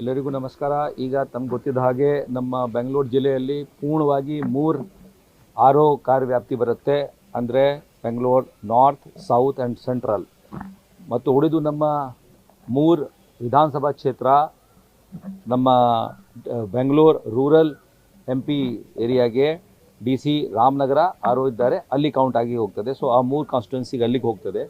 ಎಲ್ಲರಿಗೂ ನಮಸ್ಕಾರ. ಈಗ ತಮ್ಗೆ ಗೊತ್ತಿದ್ದ ಹಾಗೆ ನಮ್ಮ ಬೆಂಗಳೂರು ಜಿಲ್ಲೆಯಲ್ಲಿ ಪೂರ್ಣವಾಗಿ ಮೂರು ಆರೋ ಕಾರ್ಯವ್ಯಾಪ್ತಿ ಬರುತ್ತೆ. ಅಂದರೆ Bengaluru north, south and central. ಮತ್ತು ಉಳಿದು ನಮ್ಮ ಮೂರು ವಿಧಾನಸಭಾ ಕ್ಷೇತ್ರ, ನಮ್ಮ ಬೆಂಗಳೂರು ರೂರಲ್ ಎಂ ಪಿ ಏರಿಯಾಗೆ ಡಿ ಸಿ ರಾಮನಗರ ಆರೋ ಇದ್ದಾರೆ. ಅಲ್ಲಿ ಕೌಂಟ್ ಆಗಿ ಹೋಗ್ತದೆ. ಸೊ ಆ ಮೂರು ಕಾನ್ಸ್ಟಿಟ್ಯೂನ್ಸಿಗೆ ಅಲ್ಲಿಗೆ ಹೋಗ್ತದೆ.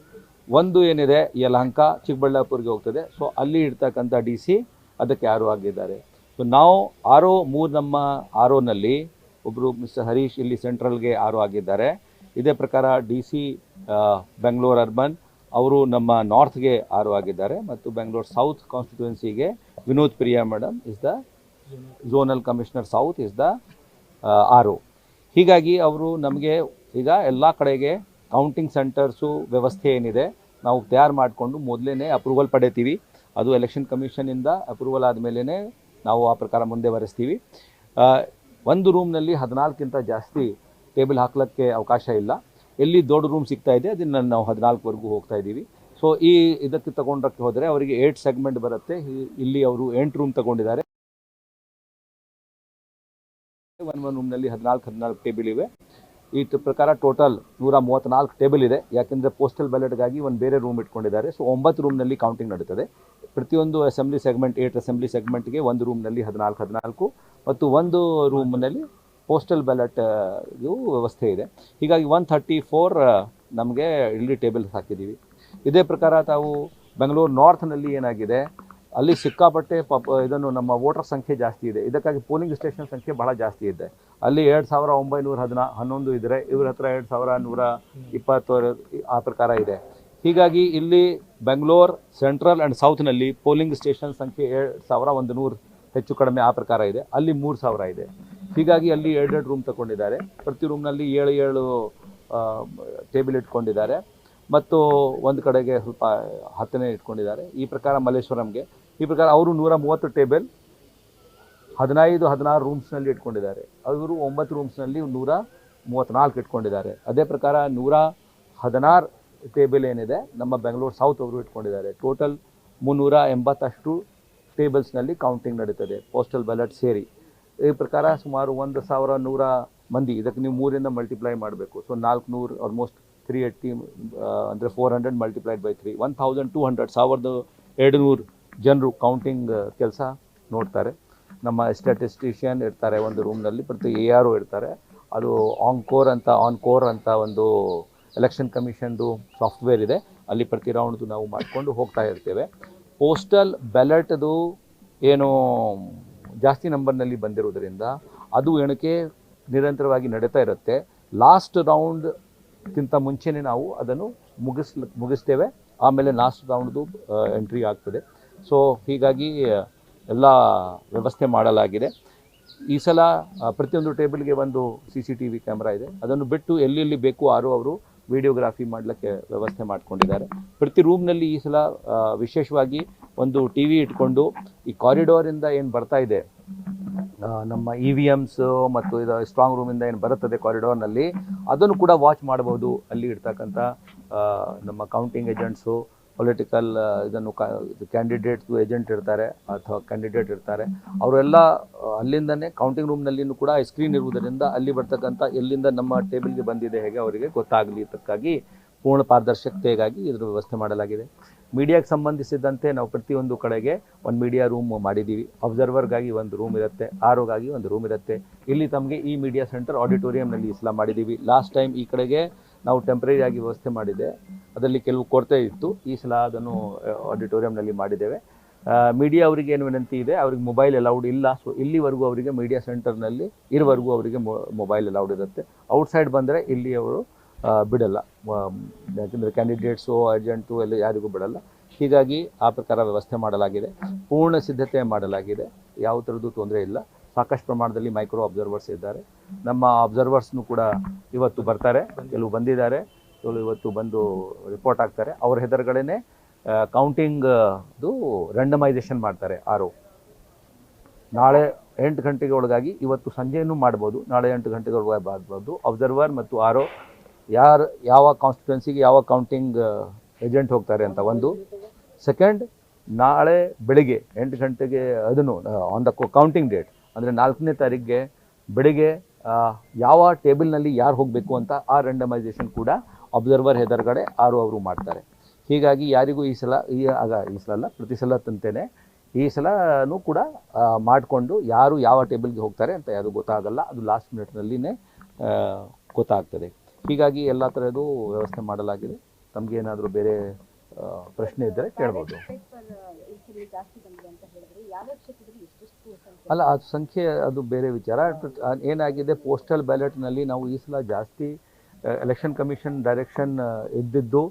ಒಂದು ಏನಿದೆ, ಯಲಹಂಕ ಚಿಕ್ಕಬಳ್ಳಾಪುರಿಗೆ ಹೋಗ್ತದೆ. ಸೊ ಅಲ್ಲಿ ಇರ್ತಕ್ಕಂಥ ಡಿ ಸಿ ಅದಕ್ಕೆ ಆರು ಆಗಿದ್ದಾರೆ. ಸೊ ನಾವು ಆರೋ ಮೂರು ನಮ್ಮ ಆರೋನಲ್ಲಿ ಒಬ್ಬರು ಮಿಸ್ಟರ್ ಹರೀಶ್ ಇಲ್ಲಿ ಸೆಂಟ್ರಲ್ಗೆ ಆರೋ ಆಗಿದ್ದಾರೆ. ಇದೇ ಪ್ರಕಾರ ಡಿ ಸಿ ಬೆಂಗಳೂರು ಅರ್ಬನ್ ಅವರು ನಮ್ಮ ನಾರ್ತ್ಗೆ ಆರು ಆಗಿದ್ದಾರೆ ಮತ್ತು Bengaluru south ಕಾನ್ಸ್ಟಿಟ್ಯೂನ್ಸಿಗೆ Vinod Priya madam is the zonal commissioner south is the R. ಹೀಗಾಗಿ ಅವರು ನಮಗೆ ಈಗ ಎಲ್ಲ ಕಡೆಗೆ ಕೌಂಟಿಂಗ್ ಸೆಂಟರ್ಸು ವ್ಯವಸ್ಥೆ ಏನಿದೆ ನಾವು ತಯಾರು ಮಾಡಿಕೊಂಡು ಮೊದಲೇ ಅಪ್ರೂವಲ್ ಪಡಿತೀವಿ. ಅದು ಎಲೆಕ್ಷನ್ ಕಮಿಷನಿಂದ ಅಪ್ರೂವಲ್ ಆದಮೇಲೆ ನಾವು ಆ ಪ್ರಕಾರ ಮುಂದೆ ಬರೆಸ್ತೀವಿ. ಒಂದು ರೂಮ್ನಲ್ಲಿ ಹದಿನಾಲ್ಕಿಂತ ಜಾಸ್ತಿ ಟೇಬಲ್ ಹಾಕ್ಲಿಕ್ಕೆ ಅವಕಾಶ ಇಲ್ಲ. ಎಲ್ಲಿ ದೊಡ್ಡ ರೂಮ್ ಸಿಗ್ತಾ ಇದೆ, ಅದನ್ನು ನಾವು ಹದಿನಾಲ್ಕುವರೆಗೂ ಹೋಗ್ತಾ ಇದ್ದೀವಿ. ಸೊ ಈ ಇದಕ್ಕೆ ತಗೊಂಡಕ್ಕೆ ಹೋದರೆ ಅವರಿಗೆ ಏಟ್ ಸೆಗ್ಮೆಂಟ್ ಬರುತ್ತೆ. ಇಲ್ಲಿ ಅವರು ಎಂಟು ರೂಮ್ ತಗೊಂಡಿದ್ದಾರೆ. ಒನ್ ಒನ್ ರೂಮ್ನಲ್ಲಿ ಹದಿನಾಲ್ಕು ಹದಿನಾಲ್ಕು ಟೇಬಲ್ ಇವೆ. ಈ ಪ್ರಕಾರ ಟೋಟಲ್ ನೂರ ಮೂವತ್ತ್ನಾಲ್ಕು ಟೇಬಲ್ ಇದೆ. ಯಾಕೆಂದರೆ ಪೋಸ್ಟಲ್ ಬ್ಯಾಲೆಟ್ಗಾಗಿ ಒಂದು ಬೇರೆ ರೂಮ್ ಇಟ್ಕೊಂಡಿದ್ದಾರೆ. ಸೊ ಒಂಬತ್ತು ರೂಮ್ನಲ್ಲಿ ಕೌಂಟಿಂಗ್ ನಡೀತದೆ. ಪ್ರತಿಯೊಂದು ಅಸೆಂಬ್ಲಿ ಸೆಗ್ಮೆಂಟ್ ಏಟ್ ಅಸೆಂಬ್ಲಿ ಸೆಗ್ಮೆಂಟ್ಗೆ ಒಂದು ರೂಮ್ನಲ್ಲಿ ಹದಿನಾಲ್ಕು ಹದಿನಾಲ್ಕು ಮತ್ತು ಒಂದು ರೂಮ್ನಲ್ಲಿ ಪೋಸ್ಟಲ್ ಬ್ಯಾಲೆಟ್ ವ್ಯವಸ್ಥೆ ಇದೆ. ಹೀಗಾಗಿ ಒನ್ ಥರ್ಟಿ ಫೋರ್ ನಮಗೆ ಇಲ್ಲಿ ಟೇಬಲ್ಸ್ ಹಾಕಿದ್ದೀವಿ. ಇದೇ ಪ್ರಕಾರ ತಾವು ಬೆಂಗಳೂರು ನಾರ್ತ್ನಲ್ಲಿ ಏನಾಗಿದೆ? ಅಲ್ಲಿ ಸಿಕ್ಕಾಪಟ್ಟೆ ಪಪ್, ಇದನ್ನು ನಮ್ಮ ವೋಟರ್ ಸಂಖ್ಯೆ ಜಾಸ್ತಿ ಇದೆ. ಇದಕ್ಕಾಗಿ ಪೋಲಿಂಗ್ ಸ್ಟೇಷನ್ ಸಂಖ್ಯೆ ಬಹಳ ಜಾಸ್ತಿ ಇದೆ. ಅಲ್ಲಿ ಎರಡು ಸಾವಿರ ಒಂಬೈನೂರ ಹದಿನ, ಹನ್ನೊಂದು ಇದ್ದರೆ ಇವ್ರ ಹತ್ರ ಎರಡು ಸಾವಿರ ನೂರ ಇಪ್ಪತ್ತು ಆ ಪ್ರಕಾರ ಇದೆ. ಹೀಗಾಗಿ ಇಲ್ಲಿ ಬೆಂಗಳೂರು, ಸೆಂಟ್ರಲ್ ಆ್ಯಂಡ್ ಸೌತ್ನಲ್ಲಿ ಪೋಲಿಂಗ್ ಸ್ಟೇಷನ್ ಸಂಖ್ಯೆ ಎರಡು ಸಾವಿರ ಒಂದು ನೂರು ಹೆಚ್ಚು ಕಡಿಮೆ ಆ ಪ್ರಕಾರ ಇದೆ. ಅಲ್ಲಿ ಮೂರು ಸಾವಿರ ಇದೆ. ಹೀಗಾಗಿ ಅಲ್ಲಿ ಎರಡೆರಡು ರೂಮ್ ತಗೊಂಡಿದ್ದಾರೆ ಪ್ರತಿ ರೂಮ್ನಲ್ಲಿ ಏಳು ಏಳು ಟೇಬಲ್ ಇಟ್ಕೊಂಡಿದ್ದಾರೆ. ಮತ್ತು ಒಂದು ಕಡೆಗೆ ಸ್ವಲ್ಪ ಹತ್ತನೇ ಇಟ್ಕೊಂಡಿದ್ದಾರೆ. ಈ ಪ್ರಕಾರ ಮಲ್ಲೇಶ್ವರಂಗೆ. ಈ ಪ್ರಕಾರ ಅವರು ನೂರ ಮೂವತ್ತು ಟೇಬಲ್ ಹದಿನೈದು, ಹದಿನಾರು ರೂಮ್ಸ್ನಲ್ಲಿ ಇಟ್ಕೊಂಡಿದ್ದಾರೆ. ಅವರು ಒಂಬತ್ತು ರೂಮ್ಸ್ನಲ್ಲಿ ನೂರ ಮೂವತ್ತ್ನಾಲ್ಕು ಇಟ್ಕೊಂಡಿದ್ದಾರೆ. ಅದೇ ಪ್ರಕಾರ ನೂರ ಹದಿನಾರು ಟೇಬಲ್ ಏನಿದೆ, ನಮ್ಮ ಬೆಂಗಳೂರು ಸೌತ್ ಅವರು ಇಟ್ಕೊಂಡಿದ್ದಾರೆ. ಟೋಟಲ್ ಮುನ್ನೂರ ಎಂಬತ್ತಷ್ಟು ಟೇಬಲ್ಸ್ನಲ್ಲಿ ಕೌಂಟಿಂಗ್ ನಡೀತದೆ ಪೋಸ್ಟಲ್ ಬ್ಯಾಲೆಟ್ ಸೇರಿ. ಈ ಪ್ರಕಾರ ಸುಮಾರು ಒಂದು ಸಾವಿರ ನೂರ ಮಂದಿ, ಇದಕ್ಕೆ ನೀವು ಮೂರಿಂದ ಮಲ್ಟಿಪ್ಲೈ ಮಾಡಬೇಕು. ಸೊ ನಾಲ್ಕು ನೂರು ಆಲ್ಮೋಸ್ಟ್ ತ್ರೀ ಏಯ್ಟಿ ಅಂದರೆ four hundred multiplied by three one thousand two hundred ಸಾವಿರದ ಎರಡು ನೂರು ಜನರು ಕೌಂಟಿಂಗ್ ಕೆಲಸ ನೋಡ್ತಾರೆ. ನಮ್ಮ ಸ್ಟ್ಯಾಟಿಸ್ಟಿಷಿಯನ್ ಇರ್ತಾರೆ, ಒಂದು ರೂಮ್ನಲ್ಲಿ ಪ್ರತಿ ಎ ಆರ್ ಇರ್ತಾರೆ. ಅದು ಆನ್ಕೋರ್ ಅಂತ ಆನ್ ಕೋರ್ ಅಂತ ಒಂದು ಎಲೆಕ್ಷನ್ ಕಮಿಷನ್ದು ಸಾಫ್ಟ್ವೇರ್ ಇದೆ. ಅಲ್ಲಿ ಪ್ರತಿ ರೌಂಡ್ದು ನಾವು ಮಾಡಿಕೊಂಡು ಹೋಗ್ತಾ ಇರ್ತೇವೆ. ಪೋಸ್ಟಲ್ ಬ್ಯಾಲೆಟ್ದು ಏನು ಜಾಸ್ತಿ ನಂಬರ್ನಲ್ಲಿ ಬಂದಿರೋದ್ರಿಂದ ಅದು ಎಣಿಕೆ ನಿರಂತರವಾಗಿ ನಡೀತಾ ಇರುತ್ತೆ. ಲಾಸ್ಟ್ ರೌಂಡ್ಗಿಂತ ಮುಂಚೆನೇ ನಾವು ಅದನ್ನು ಮುಗಿಸ್, ಮುಗಿಸ್ತೇವೆ. ಆಮೇಲೆ ಲಾಸ್ಟ್ ರೌಂಡ್ದು ಎಂಟ್ರಿ ಆಗ್ತದೆ. ಸೊ ಹೀಗಾಗಿ ಎಲ್ಲ ವ್ಯವಸ್ಥೆ ಮಾಡಲಾಗಿದೆ. ಈ ಸಲ ಪ್ರತಿಯೊಂದು ಟೇಬಲ್ಗೆ ಒಂದು C C T V camera ಇದೆ. ಅದನ್ನು ಬಿಟ್ಟು ಎಲ್ಲೆಲ್ಲಿ ಬೇಕು ಆರು ಅವರು ವಿಡಿಯೋಗ್ರಾಫಿ ಮಾಡಲಿಕ್ಕೆ ವ್ಯವಸ್ಥೆ ಮಾಡ್ಕೊಂಡಿದ್ದಾರೆ. ಪ್ರತಿ ರೂಮ್ನಲ್ಲಿ ಈ ಸಲ ವಿಶೇಷವಾಗಿ ಒಂದು ಟಿ ವಿ ಇಟ್ಕೊಂಡು ಈ ಕಾರಿಡೋರಿಂದ ಏನು ಬರ್ತಾ ಇದೆ ನಮ್ಮ ಇ ವಿ ಎಮ್ಸ್ ಮತ್ತು ಇದು ಸ್ಟ್ರಾಂಗ್ ರೂಮಿಂದ ಏನು ಬರುತ್ತದೆ ಕಾರಿಡೋರ್ನಲ್ಲಿ ಅದನ್ನು ಕೂಡ ವಾಚ್ ಮಾಡಬಹುದು. ಅಲ್ಲಿ ಇರ್ತಕ್ಕಂಥ ನಮ್ಮ ಕೌಂಟಿಂಗ್ ಏಜೆಂಟ್ಸು ಪೊಲಿಟಿಕಲ್ ಇದನ್ನು ಕ್ಯಾಂಡಿಡೇಟ್ದು ಏಜೆಂಟ್ ಇರ್ತಾರೆ ಅಥವಾ ಕ್ಯಾಂಡಿಡೇಟ್ ಇರ್ತಾರೆ. ಅವರೆಲ್ಲ ಅಲ್ಲಿಂದನೇ ಕೌಂಟಿಂಗ್ ರೂಮ್ನಲ್ಲಿನೂ ಕೂಡ ಸ್ಕ್ರೀನ್ ಇರುವುದರಿಂದ ಅಲ್ಲಿ ಬರ್ತಕ್ಕಂಥ ಎಲ್ಲಿಂದ ನಮ್ಮ ಟೇಬಲ್ಗೆ ಬಂದಿದೆ ಹೇಗೆ ಅವರಿಗೆ ಗೊತ್ತಾಗಲಿ ಇದಕ್ಕಾಗಿ ಪೂರ್ಣ ಪಾರದರ್ಶಕತೆಗಾಗಿ ಇದರ ವ್ಯವಸ್ಥೆ ಮಾಡಲಾಗಿದೆ. ಮೀಡಿಯಾಗೆ ಸಂಬಂಧಿಸಿದಂತೆ ನಾವು ಪ್ರತಿಯೊಂದು ಕಡೆಗೆ ಒಂದು ಮೀಡಿಯಾ ರೂಮ್ ಮಾಡಿದ್ದೀವಿ. ಅಬ್ಸರ್ವರ್ಗಾಗಿ ಒಂದು ರೂಮ್ ಇರುತ್ತೆ ಆರೋಗಾಗಿ ಒಂದು ರೂಮ್ ಇರುತ್ತೆ. ಇಲ್ಲಿ ತಮಗೆ ಈ ಮೀಡಿಯಾ ಸೆಂಟರ್ ಆಡಿಟೋರಿಯಂನಲ್ಲಿ ಇಸ್ಲಾ ಮಾಡಿದ್ದೀವಿ. ಲಾಸ್ಟ್ ಟೈಮ್ ಈ ಕಡೆಗೆ ನಾವು ಟೆಂಪ್ರರಿ ಆಗಿ ವ್ಯವಸ್ಥೆ ಮಾಡಿದೆ. ಅದರಲ್ಲಿ ಕೆಲವು ಕೊರತೆ ಇತ್ತು. ಈ ಸಲ ಅದನ್ನು ಆಡಿಟೋರಿಯಂನಲ್ಲಿ ಮಾಡಿದ್ದೇವೆ. ಮೀಡಿಯಾ ಅವರಿಗೆ ಏನು ವಿನಂತಿ ಇದೆ, ಅವ್ರಿಗೆ ಮೊಬೈಲ್ ಅಲೌಡ್ ಇಲ್ಲ. ಸೊ ಇಲ್ಲಿವರೆಗೂ ಅವರಿಗೆ ಮೀಡಿಯಾ ಸೆಂಟರ್ನಲ್ಲಿ ಇರುವರೆಗೂ ಅವರಿಗೆ ಮೊಬೈಲ್ ಅಲೌಡ್ ಇರುತ್ತೆ. ಔಟ್ಸೈಡ್ ಬಂದರೆ ಇಲ್ಲಿ ಅವರು ಬಿಡಲ್ಲ. ಯಾಕೆಂದರೆ ಕ್ಯಾಂಡಿಡೇಟ್ಸು ಏಜೆಂಟು ಎಲ್ಲ ಯಾರಿಗೂ ಬಿಡಲ್ಲ. ಹೀಗಾಗಿ ಆ ಪ್ರಕಾರ ವ್ಯವಸ್ಥೆ ಮಾಡಲಾಗಿದೆ. ಪೂರ್ಣ ಸಿದ್ಧತೆ ಮಾಡಲಾಗಿದೆ. ಯಾವ ಥರದ್ದು ತೊಂದರೆ ಇಲ್ಲ. ಸಾಕಷ್ಟು ಪ್ರಮಾಣದಲ್ಲಿ ಮೈಕ್ರೋ ಅಬ್ಸರ್ವರ್ಸ್ ಇದ್ದಾರೆ. ನಮ್ಮ ಅಬ್ಸರ್ವರ್ಸ್ನು ಕೂಡ ಇವತ್ತು ಬರ್ತಾರೆ. ಕೆಲವು ಬಂದಿದ್ದಾರೆ. ಕೆಲವು ಇವತ್ತು ಬಂದು ರಿಪೋರ್ಟ್ ಆಗ್ತಾರೆ ಅವ್ರ ಹೆದರುಗಡೆನೆ ಕೌಂಟಿಂಗ್ದು ರಂಡಮೈಸೇಷನ್ ಮಾಡ್ತಾರೆ ಆರು. ನಾಳೆ ಎಂಟು ಗಂಟೆಗೆ ಒಳಗಾಗಿ ಇವತ್ತು ಸಂಜೆಯೂ ಮಾಡ್ಬೋದು. ನಾಳೆ ಎಂಟು ಗಂಟೆಗೆ ಒಳಗಾಗಿ ಮಾಡ್ಬೋದು. ಅಬ್ಸರ್ವರ್ ಮತ್ತು ಆರೋ, ಯಾರು, ಯಾವ ಕಾನ್ಸ್ಟಿಟ್ಯೂನ್ಸಿಗೆ ಯಾವ ಕೌಂಟಿಂಗ್ ಏಜೆಂಟ್ ಹೋಗ್ತಾರೆ ಅಂತ ಒಂದು. ಸೆಕೆಂಡ್ ನಾಳೆ ಬೆಳಿಗ್ಗೆ ಎಂಟು ಗಂಟೆಗೆ ಅದನ್ನು ಆನ್ ದ ಕೌಂಟಿಂಗ್ ಡೇಟ್ ಅಂದರೆ ನಾಲ್ಕನೇ ತಾರೀಕಿಗೆ ಬೆಳಿಗ್ಗೆ ಯಾವ ಟೇಬಲ್ನಲ್ಲಿ ಯಾರು ಹೋಗಬೇಕು ಅಂತ ಆ ರೆಂಡಮೈಸೇಷನ್ ಕೂಡ ಅಬ್ಸರ್ವರ್ ಹೆದರ್ಗಡೆ ಆರು ಅವರು ಮಾಡ್ತಾರೆ. ಹೀಗಾಗಿ ಯಾರಿಗೂ ಈ ಸಲ, ಈ, ಆಗ ಈ ಸಲ ಅಲ್ಲ, ಪ್ರತಿ ಸಲ ತಂತೇನೆ ಈ ಸಲನೂ ಕೂಡ ಮಾಡಿಕೊಂಡು ಯಾರು ಯಾವ ಟೇಬಲ್ಗೆ ಹೋಗ್ತಾರೆ ಅಂತ ಯಾವುದು ಗೊತ್ತಾಗಲ್ಲ. ಅದು ಲಾಸ್ಟ್ ಮಿನಿಟ್ನಲ್ಲಿನೇ ಗೊತ್ತಾಗ್ತದೆ. ಹೀಗಾಗಿ ಎಲ್ಲ ಥರದ್ದು ವ್ಯವಸ್ಥೆ ಮಾಡಲಾಗಿದೆ. ತಮಗೇನಾದರೂ ಬೇರೆ ಪ್ರಶ್ನೆ ಇದ್ದರೆ ಕೇಳ್ಬೋದು. ಅಲ್ಲ, ಆ ಸಂಖ್ಯೆ ಅದು ಬೇರೆ ವಿಚಾರ. ಏನಾಗಿದೆ ಪೋಸ್ಟಲ್ ಬ್ಯಾಲೆಟ್ನಲ್ಲಿ ನಾವು ಈ ಸಲ ಜಾಸ್ತಿ ಎಲೆಕ್ಷನ್ ಕಮಿಷನ್ ಡೈರೆಕ್ಷನ್ ಇದ್ದಿದ್ದು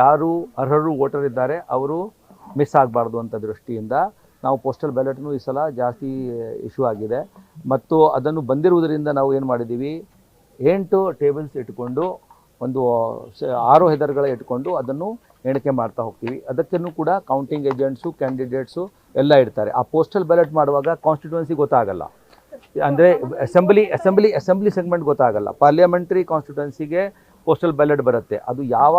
ಯಾರು ಅರ್ಹರು ವೋಟರ್ ಇದ್ದಾರೆ, ಅವರು ಮಿಸ್ ಆಗಬಾರ್ದು ಅಂತ ದೃಷ್ಟಿಯಿಂದ ನಾವು ಪೋಸ್ಟಲ್ ಬ್ಯಾಲೆಟ್ನು ಈ ಸಲ ಜಾಸ್ತಿ ಇಶ್ಯೂ ಆಗಿದೆ. ಮತ್ತು ಅದನ್ನು ಬಂದಿರುವುದರಿಂದ ನಾವು ಏನು ಮಾಡಿದ್ದೀವಿ, ಎಂಟು ಟೇಬಲ್ಸ್ ಇಟ್ಕೊಂಡು, ಒಂದು ಆರು ಹೆದರ್ಗಳ ಇಟ್ಕೊಂಡು ಅದನ್ನು ಎಣಿಕೆ ಮಾಡ್ತಾ ಹೋಗ್ತೀವಿ. ಅದಕ್ಕೂ ಕೂಡ ಕೌಂಟಿಂಗ್ ಏಜೆಂಟ್ಸು ಕ್ಯಾಂಡಿಡೇಟ್ಸು ಎಲ್ಲ ಇರ್ತಾರೆ. ಆ ಪೋಸ್ಟಲ್ ಬ್ಯಾಲೆಟ್ ಮಾಡುವಾಗ ಕಾನ್ಸ್ಟಿಟ್ಯೂನ್ಸಿ ಗೊತ್ತಾಗಲ್ಲ. ಅಂದರೆ ಅಸೆಂಬ್ಲಿ ಅಸೆಂಬ್ಲಿ ಅಸೆಂಬ್ಲಿ ಸೆಗ್ಮೆಂಟ್ ಗೊತ್ತಾಗಲ್ಲ. ಪಾರ್ಲಿಮೆಂಟ್ರಿ ಕಾನ್ಸ್ಟಿಟ್ಯೂನ್ಸಿಗೆ ಪೋಸ್ಟಲ್ ಬ್ಯಾಲೆಟ್ ಬರುತ್ತೆ. ಅದು ಯಾವ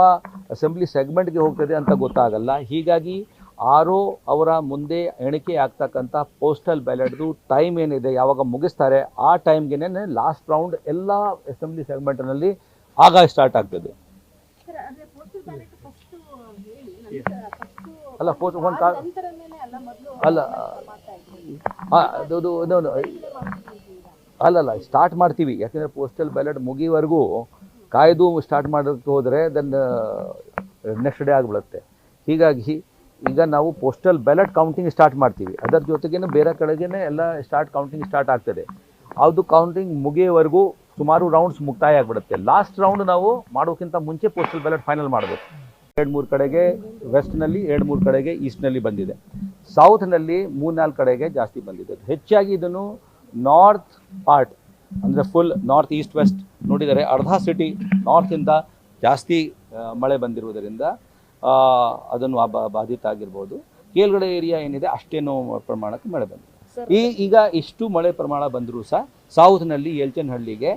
ಅಸೆಂಬ್ಲಿ ಸೆಗ್ಮೆಂಟ್ಗೆ ಹೋಗ್ತದೆ ಅಂತ ಗೊತ್ತಾಗಲ್ಲ. ಹೀಗಾಗಿ ಆರೋ ಅವರ ಮುಂದೆ ಎಣಿಕೆ ಆಗ್ತಕ್ಕಂಥ ಪೋಸ್ಟಲ್ ಬ್ಯಾಲೆಟ್ದು ಟೈಮ್ ಏನಿದೆ, ಯಾವಾಗ ಮುಗಿಸ್ತಾರೆ, ಆ ಟೈಮ್ಗೆ ಲಾಸ್ಟ್ ರೌಂಡ್ ಎಲ್ಲ ಅಸೆಂಬ್ಲಿ ಸೆಗ್ಮೆಂಟ್ನಲ್ಲಿ ಆಗ ಸ್ಟಾರ್ಟ್ ಆಗ್ತದೆ ಸರ್ ಅಂದ್ರೆ ಪೋಸ್ಟಲ್ ಬ್ಯಾಲೆಟ್ ಫಸ್ಟ್ ಹೇಳಿ ನಂತರ ಫಸ್ಟ್ ಅಲ್ಲ ಪೋಸ್ಟ್ ಒಂದು ಕಾ ಅಲ್ಲ ಅದು- ಅಲ್ಲಲ್ಲ ಸ್ಟಾರ್ಟ್ ಮಾಡ್ತೀವಿ. ಯಾಕೆಂದರೆ ಪೋಸ್ಟಲ್ ಬ್ಯಾಲೆಟ್ ಮುಗಿವರೆಗೂ ಕಾಯ್ದು ಸ್ಟಾರ್ಟ್ ಮಾಡೋಕ್ಕೆ ಹೋದರೆ ದೆನ್ ನೆಕ್ಸ್ಟ್ ಡೇ ಆಗಿಬಿಡುತ್ತೆ. ಹೀಗಾಗಿ ಈಗ ನಾವು ಪೋಸ್ಟಲ್ ಬ್ಯಾಲೆಟ್ ಕೌಂಟಿಂಗ್ ಸ್ಟಾರ್ಟ್ ಮಾಡ್ತೀವಿ. ಅದರ ಜೊತೆಗೇನೆ ಬೇರೆ ಕಡೆಗೇನೆ ಎಲ್ಲ ಸ್ಟಾರ್ಟ್ ಕೌಂಟಿಂಗ್ ಸ್ಟಾರ್ಟ್ ಆಗ್ತದೆ. ಅದು ಕೌಂಟಿಂಗ್ ಮುಗಿಯೋವರೆಗೂ ಸುಮಾರು ರೌಂಡ್ಸ್ ಮುಕ್ತಾಯ ಆಗಿಬಿಡುತ್ತೆ. ಲಾಸ್ಟ್ ರೌಂಡ್ ನಾವು ಮಾಡೋಕ್ಕಿಂತ ಮುಂಚೆ ಪೋಸ್ಟಲ್ ಬ್ಯಾಲೆಟ್ ಫೈನಲ್ ಮಾಡಬೇಕು. ಎರಡು ಮೂರು ಕಡೆಗೆ ವೆಸ್ಟ್ನಲ್ಲಿ ಎರಡು ಮೂರು ಕಡೆಗೆ ಈಸ್ಟ್ನಲ್ಲಿ ಬಂದಿದೆ. ಸೌತ್ನಲ್ಲಿ ಮೂರ್ನಾಲ್ಕು ಕಡೆಗೆ ಜಾಸ್ತಿ ಬಂದಿದೆ. ಹೆಚ್ಚಾಗಿ ಇದನ್ನು ನಾರ್ತ್ ಪಾರ್ಟ್ ಅಂದರೆ ಫುಲ್ ನಾರ್ತ್ ಈಸ್ಟ್ ವೆಸ್ಟ್ ನೋಡಿದರೆ ಅರ್ಧ ಸಿಟಿ ನಾರ್ತಿಂದ ಜಾಸ್ತಿ ಮಳೆ ಬಂದಿರುವುದರಿಂದ ಅದನ್ನು ಬಾಧಿತ ಆಗಿರ್ಬೋದು. ಕೇಳ್ಗಡೆ ಏರಿಯಾ ಏನಿದೆ ಅಷ್ಟೇನೋ ಪ್ರಮಾಣಕ್ಕೆ ಮಳೆ ಬಂದಿದೆ. ಈ ಈಗ ಇಷ್ಟು ಮಳೆ ಪ್ರಮಾಣ ಬಂದರೂ ಸಹ ಸೌತ್ನಲ್ಲಿ ಎಲ್ಚನಹಳ್ಳಿಗೆ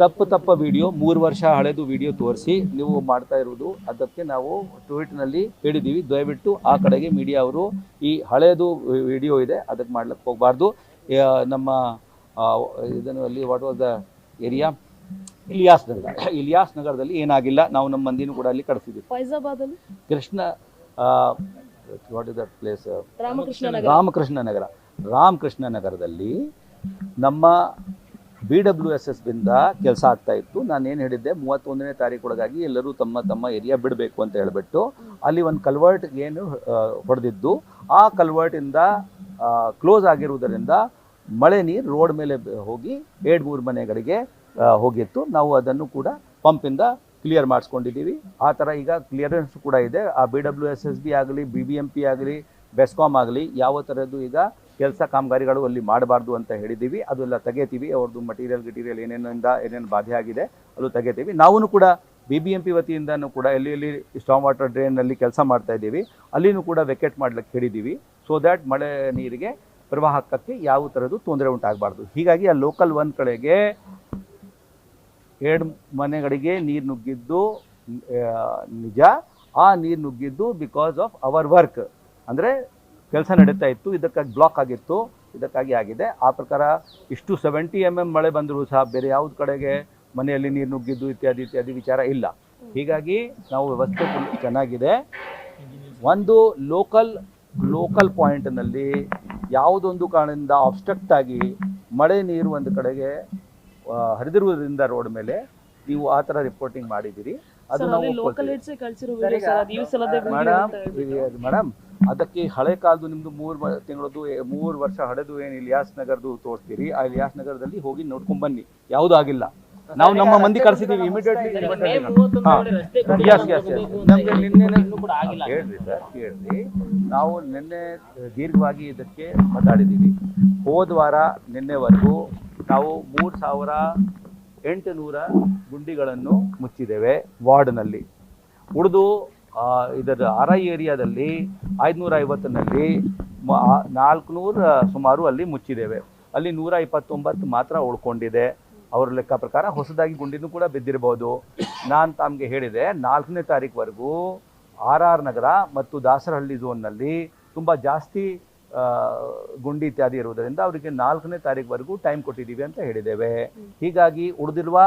ತಪ್ಪು ತಪ್ಪ ವಿಡಿಯೋ ಮೂರು ವರ್ಷ ಹಳೆದು ವಿಡಿಯೋ ತೋರಿಸಿ ನೀವು ಮಾಡ್ತಾ ಇರುವುದು ಅದಕ್ಕೆ ನಾವು ಟ್ವೀಟ್ನಲ್ಲಿ ಹೇಳಿದ್ದೀವಿ. ದಯವಿಟ್ಟು ಆ ಕಡೆಗೆ ಮೀಡಿಯಾ ಅವರು ಈ ಹಳೆಯದು ವಿಡಿಯೋ ಇದೆ ಅದಕ್ಕೆ ಮಾಡ್ಲಿಕ್ಕೆ ಹೋಗಬಾರ್ದು. ನಮ್ಮ ಇದನ್ನು ಅಲ್ಲಿ what was the area Ilyas Nagar. Ilyas ನಗರದಲ್ಲಿ ಏನಾಗಿಲ್ಲ ನಾವು ನಮ್ಮ ಮಂದಿನೂ ಕೂಡ ಅಲ್ಲಿ ಕಳಿಸಿದ್ವಿ ಫೈಜಾಬಾದ್ ಅಲ್ಲಿ Krishna what is that place Ramakrishna Ramakrishna Nagar. Ramakrishna ನಗರದಲ್ಲಿ ನಮ್ಮ ಬಿ ಡಬ್ಲ್ಯೂ ಎಸ್ ಎಸ್ ಬಿಂದ ಕೆಲಸ ಆಗ್ತಾ ಇತ್ತು. ನಾನು ಏನು ಹೇಳಿದ್ದೆ, ಮೂವತ್ತೊಂದನೇ ತಾರೀಕೊಳಗಾಗಿ ಎಲ್ಲರೂ ತಮ್ಮ ತಮ್ಮ ಏರಿಯಾ ಬಿಡಬೇಕು ಅಂತ ಹೇಳಿಬಿಟ್ಟು ಅಲ್ಲಿ ಒಂದು ಕಲ್ವರ್ಟ್ ಏನು ಹೊಡೆದಿದ್ದು. ಆ ಕಲ್ವರ್ಟಿಂದ ಕ್ಲೋಸ್ ಆಗಿರುವುದರಿಂದ ಮಳೆ ನೀರು ರೋಡ್ ಮೇಲೆ ಹೋಗಿ ಎರಡು ಮೂರು ಮನೆಗಳಿಗೆ ಹೋಗಿತ್ತು. ನಾವು ಅದನ್ನು ಕೂಡ ಪಂಪಿಂದ ಕ್ಲಿಯರ್ ಮಾಡಿಸ್ಕೊಂಡಿದ್ದೀವಿ. ಆ ಥರ ಈಗ ಕ್ಲಿಯರೆನ್ಸ್ ಕೂಡ ಇದೆ. ಆ B W S S B ಆಗಲಿ ಬಿ ಬಿ ಎಂ ಆಗಲಿ ಬೆಸ್ಕಾಮ್ ಆಗಲಿ, ಯಾವ ಥರದ್ದು ಈಗ ಕೆಲಸ ಕಾಮಗಾರಿಗಳು ಅಲ್ಲಿ ಮಾಡಬಾರ್ದು ಅಂತ ಹೇಳಿದ್ದೀವಿ. ಅದೆಲ್ಲ ತೆಗೆತೀವಿ. ಅವ್ರದ್ದು ಮಟೀರಿಯಲ್ ಗಿಟೀರಿಯಲ್ ಏನೇನಿಂದ ಏನೇನು ಬಾಧೆ ಆಗಿದೆ ಅದು ತೆಗೆತೀವಿ. ನಾವು ಕೂಡ ಬಿ ಬಿ ಎಂ ಪಿ ವತಿಯಿಂದನೂ ಕೂಡ ಎಲ್ಲಿ ಎಲ್ಲಿ ಸ್ಟಾಮ್ ವಾಟರ್ ಡ್ರೈನಲ್ಲಿ ಕೆಲಸ ಮಾಡ್ತಾ ಇದ್ದೀವಿ. ಅಲ್ಲಿನೂ ಕೂಡ ವೆಕೆಟ್ ಮಾಡ್ಲಿಕ್ಕೆ ಹೇಳಿದ್ದೀವಿ. ಸೊ ದ್ಯಾಟ್ ಮಳೆ ನೀರಿಗೆ ಪ್ರವಾಹಕ್ಕೆ ಯಾವ ಥರದ್ದು ತೊಂದರೆ ಉಂಟಾಗಬಾರ್ದು. ಹೀಗಾಗಿ ಆ ಲೋಕಲ್ ಒಂದು ಕಡೆಗೆ ಎರಡು ಮನೆಗಳಿಗೆ ನೀರು ನುಗ್ಗಿದ್ದು ನಿಜ. ಆ ನೀರು ನುಗ್ಗಿದ್ದು ಬಿಕಾಸ್ ಆಫ್ ಅವರ್ ವರ್ಕ್ ಅಂದರೆ ಕೆಲಸ ನಡೀತಾ ಇತ್ತು. ಇದಕ್ಕಾಗಿ ಬ್ಲಾಕ್ ಆಗಿತ್ತು. ಇದಕ್ಕಾಗಿ ಆಗಿದೆ. ಆ ಪ್ರಕಾರ ಇಷ್ಟು ಸೆವೆಂಟಿ ಎಂ ಎಂ ಮಳೆ ಬಂದರೂ ಸಹ ಬೇರೆ ಯಾವ್ದು ಕಡೆಗೆ ಮನೆಯಲ್ಲಿ ನೀರು ನುಗ್ಗಿದ್ದು ಇತ್ಯಾದಿ ಇತ್ಯಾದಿ ವಿಚಾರ ಇಲ್ಲ. ಹೀಗಾಗಿ ನಾವು ವ್ಯವಸ್ಥೆ ಚೆನ್ನಾಗಿದೆ. ಒಂದು ಲೋಕಲ್ ಲೋಕಲ್ ಪಾಯಿಂಟ್ನಲ್ಲಿ ಯಾವುದೊಂದು ಕಾರಣದಿಂದ ಆಬ್ಸ್ಟ್ರಕ್ಟ್ ಆಗಿ ಮಳೆ ನೀರು ಒಂದು ಕಡೆಗೆ ಹರಿದಿರುವುದರಿಂದ ರೋಡ್ ಮೇಲೆ ನೀವು ಆ ಥರ ರಿಪೋರ್ಟಿಂಗ್ ಮಾಡಿದ್ದೀರಿ. ಅದು ನಾವು ಒಪ್ಕೊಳ್ತೀವಿ. ಕಳ್ಸಿರೋ ಸರ್, ವಿಡಿಯೋ ಈಗ ಸರ್ ಅದು ಈ ಸಲದೇ video ಮೇಡಮ್ ಅಂತ ಹೇಳ್ಬಿಟ್ಟು. ಮೇಡಮ್ ಅದಕ್ಕೆ ಹಳೆ ಕಾಲದ್ದು ನಿಮ್ದು ಮೂರು ತಿಂಗಳದ್ದು ಮೂರು ವರ್ಷ ಹಳೆದು ಏನು ಇಲಿಯಾಸ್ ನಗರದ್ದು ತೋರಿಸ್ತೀರಿ ಆ ಇಲಿಯಾಸ್ ನಗರದಲ್ಲಿ ಹೋಗಿ ನೋಡ್ಕೊಂಡ್ ಬನ್ನಿ. ಯಾವುದೂ ಆಗಿಲ್ಲ. ನಾವು ನಮ್ಮ ಮಂದಿ ಕರೆಸಿದೀವಿ ಇಮಿಡಿಯೇಟ್ಲಿ ಎಸ್ ಎಸ್ ನಮಗೆ ನಿನ್ನೆ ಹೇಳ್ರಿ ಸರ್ ಕೇಳ್ರಿ ನಾವು ನಿನ್ನೆ ದೀರ್ಘವಾಗಿ ಇದಕ್ಕೆ ಮಾತಾಡಿದ್ದೀವಿ ಹೋದ ವಾರ ನಿನ್ನೆವರೆಗೂ ನಾವು ಮೂರು ಸಾವಿರ ಎಂಟು ನೂರ ಗುಂಡಿಗಳನ್ನು ಮುಚ್ಚಿದ್ದೇವೆ ವಾರ್ಡ್ನಲ್ಲಿ. ಉಳಿದು ಇದರ ಅರೈ ಏರಿಯಾದಲ್ಲಿ ಐದುನೂರ ಐವತ್ತನಲ್ಲಿ ನಾಲ್ಕುನೂರ ಸುಮಾರು ಅಲ್ಲಿ ಮುಚ್ಚಿದ್ದೇವೆ. ಅಲ್ಲಿ ನೂರ ಇಪ್ಪತ್ತೊಂಬತ್ತು ಮಾತ್ರ ಉಳ್ಕೊಂಡಿದೆ. ಅವರ ಲೆಕ್ಕ ಪ್ರಕಾರ ಹೊಸದಾಗಿ ಗುಂಡಿನೂ ಕೂಡ ಬಿದ್ದಿರಬಹುದು. ನಾನು ತಮಗೆ ಹೇಳಿದೆ, ನಾಲ್ಕನೇ ತಾರೀಕುವರೆಗೂ ಆರ್ ಆರ್ ನಗರ ಮತ್ತು ದಾಸರಹಳ್ಳಿ ಝೋನ್ನಲ್ಲಿ ತುಂಬ ಜಾಸ್ತಿ ಗುಂಡಿ ಇತ್ಯಾದಿ ಇರುವುದರಿಂದ ಅವರಿಗೆ ನಾಲ್ಕನೇ ತಾರೀಕುವರೆಗೂ ಟೈಮ್ ಕೊಟ್ಟಿದ್ದೀವಿ ಅಂತ ಹೇಳಿದ್ದೇವೆ. ಹೀಗಾಗಿ ಉಳಿದಿರುವ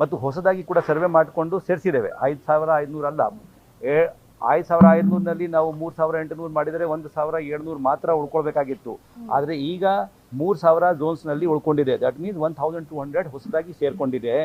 ಮತ್ತು ಹೊಸದಾಗಿ ಕೂಡ ಸರ್ವೆ ಮಾಡಿಕೊಂಡು ಸೇರಿಸಿದ್ದೇವೆ. ಐದು ಸಾವಿರ ಐದುನೂರು ಅಲ್ಲ. ಏ ಐದು ಸಾವಿರ ಐದುನೂರಿನಲ್ಲಿ ನಾವು ಮೂರು ಸಾವಿರ ಎಂಟುನೂರು ಮಾಡಿದರೆ ಒಂದು ಸಾವಿರ ಏಳ್ನೂರು ಮಾತ್ರ ಉಳ್ಕೊಳ್ಬೇಕಾಗಿತ್ತು. ಆದರೆ ಈಗ ಮೂರು ಸಾವಿರ ಝೋನ್ಸ್ನಲ್ಲಿ ಉಳ್ಕೊಂಡಿದೆ. That means one thousand two hundred ಹೊಸದಾಗಿ ಸೇರ್ಕೊಂಡಿದೆ.